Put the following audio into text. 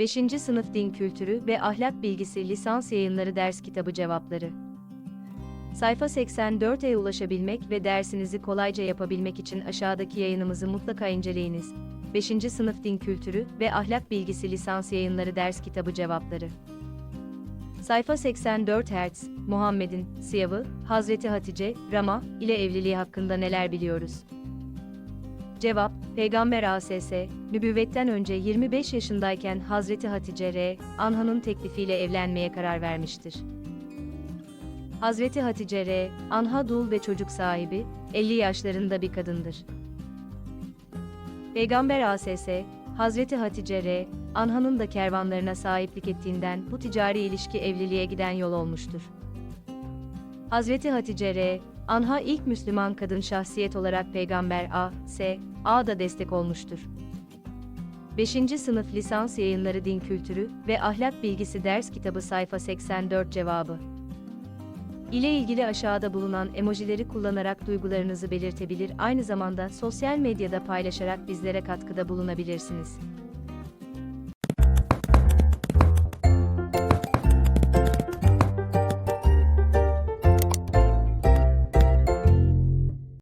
5. Sınıf Din Kültürü ve Ahlak Bilgisi Lisans Yayınları Ders Kitabı Cevapları Sayfa 84'e ulaşabilmek ve dersinizi kolayca yapabilmek için aşağıdaki yayınımızı mutlaka inceleyiniz. 5. Sınıf Din Kültürü ve Ahlak Bilgisi Lisans Yayınları Ders Kitabı Cevapları Sayfa 84 Hz, Muhammed'in, Siyavı, Hazreti Hatice, Rama ile evliliği hakkında neler biliyoruz? Cevap, Peygamber ASS, nübüvvetten önce 25 yaşındayken Hazreti Hatice R. Anha'nın teklifiyle evlenmeye karar vermiştir. Hazreti Hatice R. Anha dul ve çocuk sahibi, 50 yaşlarında bir kadındır. Peygamber ASS, Hazreti Hatice R. Anha'nın da kervanlarına sahiplik ettiğinden bu ticari ilişki evliliğe giden yol olmuştur. Hazreti Hatice R. Anha ilk Müslüman kadın şahsiyet olarak Peygamber A. S. A da destek olmuştur. 5. Sınıf Lisans Yayınları Din Kültürü ve Ahlak Bilgisi Ders Kitabı sayfa 84 cevabı. ile ilgili aşağıda bulunan emojileri kullanarak duygularınızı belirtebilir aynı zamanda sosyal medyada paylaşarak bizlere katkıda bulunabilirsiniz.